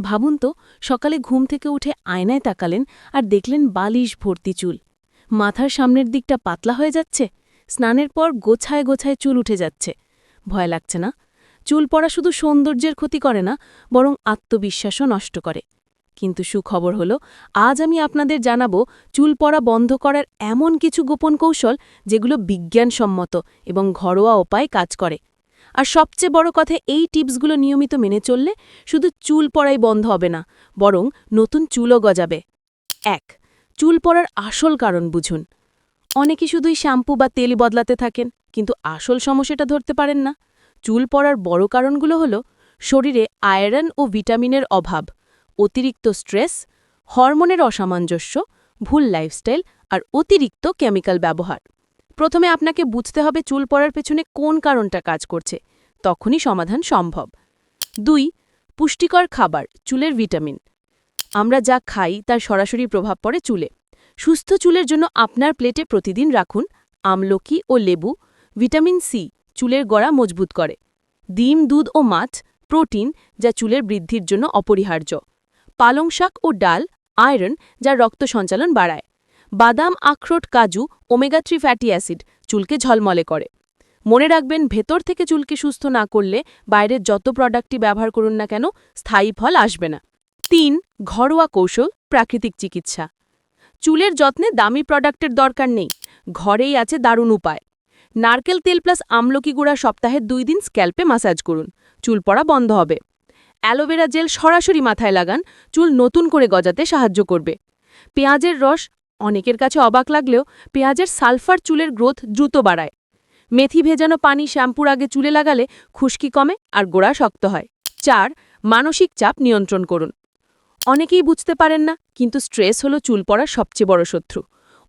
ভাবুন তো, সকালে ঘুম থেকে উঠে আয়নায় তাকালেন আর দেখলেন বালিশ ভর্তি চুল। মাথার সামনের দিকটা পাতলা হয়ে যাচ্ছে, স্নানের পর গোছায় গোছায় চুল উঠে যাচ্ছে। ভয় লাগছে না? চুল পড়া শুধু সৌন্দর্যের ক্ষতি করে না, বরং আত্মবিশ্বাসও নষ্ট করে। কিন্তু সুখবর হল, আজ আমি আপনাদের জানাব, চুল পড়া বন্ধ করার এমন কিছু গোপন কৌশল যেগুলো বিজ্ঞানসম্মত এবং ঘরোয়া উপায় কাজ করে। আর সবচেয়ে বড় কথা, এই টিপসগুলো নিয়মিত মেনে চললে শুধু চুল পড়াই বন্ধ হবে না, বরং নতুন চুলও গজাবে। এক, চুল পড়ার আসল কারণ বুঝুন। অনেকে শুধুই শ্যাম্পু বা তেল বদলাতে থাকেন, কিন্তু আসল সমস্যাটা ধরতে পারেন না। চুল পড়ার বড় কারণগুলো হল শরীরে আয়রন ও ভিটামিনের অভাব, অতিরিক্ত স্ট্রেস, হরমোনের অসামঞ্জস্য, ভুল লাইফস্টাইল আর অতিরিক্ত কেমিক্যাল ব্যবহার। প্রথমে আপনাকে বুঝতে হবে চুল পড়ার পেছনে কোন কারণটা কাজ করছে। তখনই সমাধান সম্ভব। দুই, পুষ্টিকর খাবার, চুলের ভিটামিন। আমরা যা খাই তার সরাসরি প্রভাব পড়ে চুলে। সুস্থ চুলের জন্য আপনার প্লেটে প্রতিদিন রাখুন আমলকি ও লেবু, ভিটামিন সি, চুলের গড়া মজবুত করে। ডিম, দুধ ও মাছ, প্রোটিন, যা চুলের বৃদ্ধির জন্য অপরিহার্য। পালং শাক ও ডাল, আয়রন, যা রক্ত সঞ্চালন বাড়ায়। বাদাম, আখরোট, কাজু, ওমেগা থ্রি ফ্যাটি অ্যাসিড চুলকে ঝলমলে করে। মনে রাখবেন, ভেতর থেকে চুলকে সুস্থ না করলে বাইরের যত প্রোডাক্টই ব্যবহার করুন না কেন, স্থায়ী ফল আসবে না। তিন, ঘরোয়া কৌশল, প্রাকৃতিক চিকিৎসা। চুলের যত্নে দামি প্রোডাক্টের দরকার নেই, ঘরেই আছে দারুণ উপায়। নারকেল তেল প্লাস আমলকি গুঁড়া সপ্তাহে দুই দিন স্ক্যাল্পে মাসাজ করুন, চুল পড়া বন্ধ হবে। অ্যালোভেরা জেল সরাসরি মাথায় লাগান, চুল নতুন করে গজাতে সাহায্য করবে। পেঁয়াজের রস অনেকের কাছে অবাক লাগলেও পেঁয়াজের সালফার চুলের গ্রোথ দ্রুত বাড়ায়। মেথি ভেজানো পানি শ্যাম্পুর আগে চুলে লাগালে খুশকি কমে আর গোড়া শক্ত হয়। চার, মানসিক চাপ নিয়ন্ত্রণ করুন। অনেকেই বুঝতে পারেন না, কিন্তু স্ট্রেস হলো চুল পড়ার সবচেয়ে বড় শত্রু।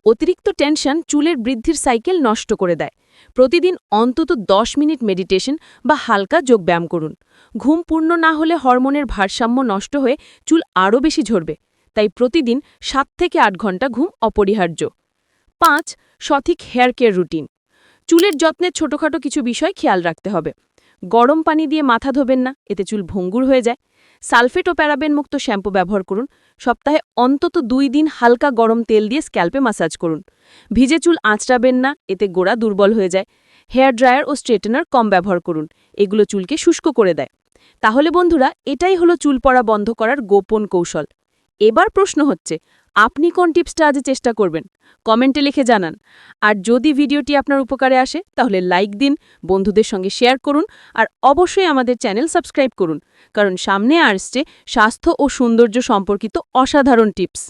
অতিরিক্ত টেনশন চুলের বৃদ্ধির সাইকেল নষ্ট করে দেয়। প্রতিদিন অন্তত 10 মিনিট মেডিটেশন বা হালকা যোগব্যায়াম করুন। ঘুম পূর্ণ না হলে হরমোনের ভারসাম্য নষ্ট হয়ে চুল আরও বেশি ঝরবে। তাই প্রতিদিন সাত থেকে আট ঘণ্টা ঘুম অপরিহার্য। পাঁচ, সঠিক হেয়ার কেয়ার রুটিন। চুলের যত্নের ছোটখাটো কিছু বিষয় খেয়াল রাখতে হবে। গরম পানি দিয়ে মাথা ধোবেন না, এতে চুল ভঙ্গুর হয়ে যায়। সালফেট ও প্যারাবেন মুক্ত শ্যাম্পু ব্যবহার করুন। সপ্তাহে অন্তত দুই দিন হালকা গরম তেল দিয়ে স্ক্যাল্পে মাসাজ করুন। ভিজে চুল আঁচড়াবেন না, এতে গোড়া দুর্বল হয়ে যায়। হেয়ার ড্রায়ার ও স্ট্রেটেনার কম ব্যবহার করুন, এগুলো চুলকে শুষ্ক করে দেয়। তাহলে বন্ধুরা, এটাই হলো চুল পড়া বন্ধ করার গোপন কৌশল। এবার প্রশ্ন হচ্ছে, আপনি কোন টিপসটা আজ চেষ্টা করবেন? কমেন্টে লিখে জানান। আর যদি ভিডিওটি আপনার উপকারে আসে, তাহলে লাইক দিন, বন্ধুদের সঙ্গে শেয়ার করুন, আর অবশ্যই আমাদের চ্যানেল সাবস্ক্রাইব করুন। কারণ সামনে আসছে স্বাস্থ্য ও সৌন্দর্য সম্পর্কিত অসাধারণ টিপস।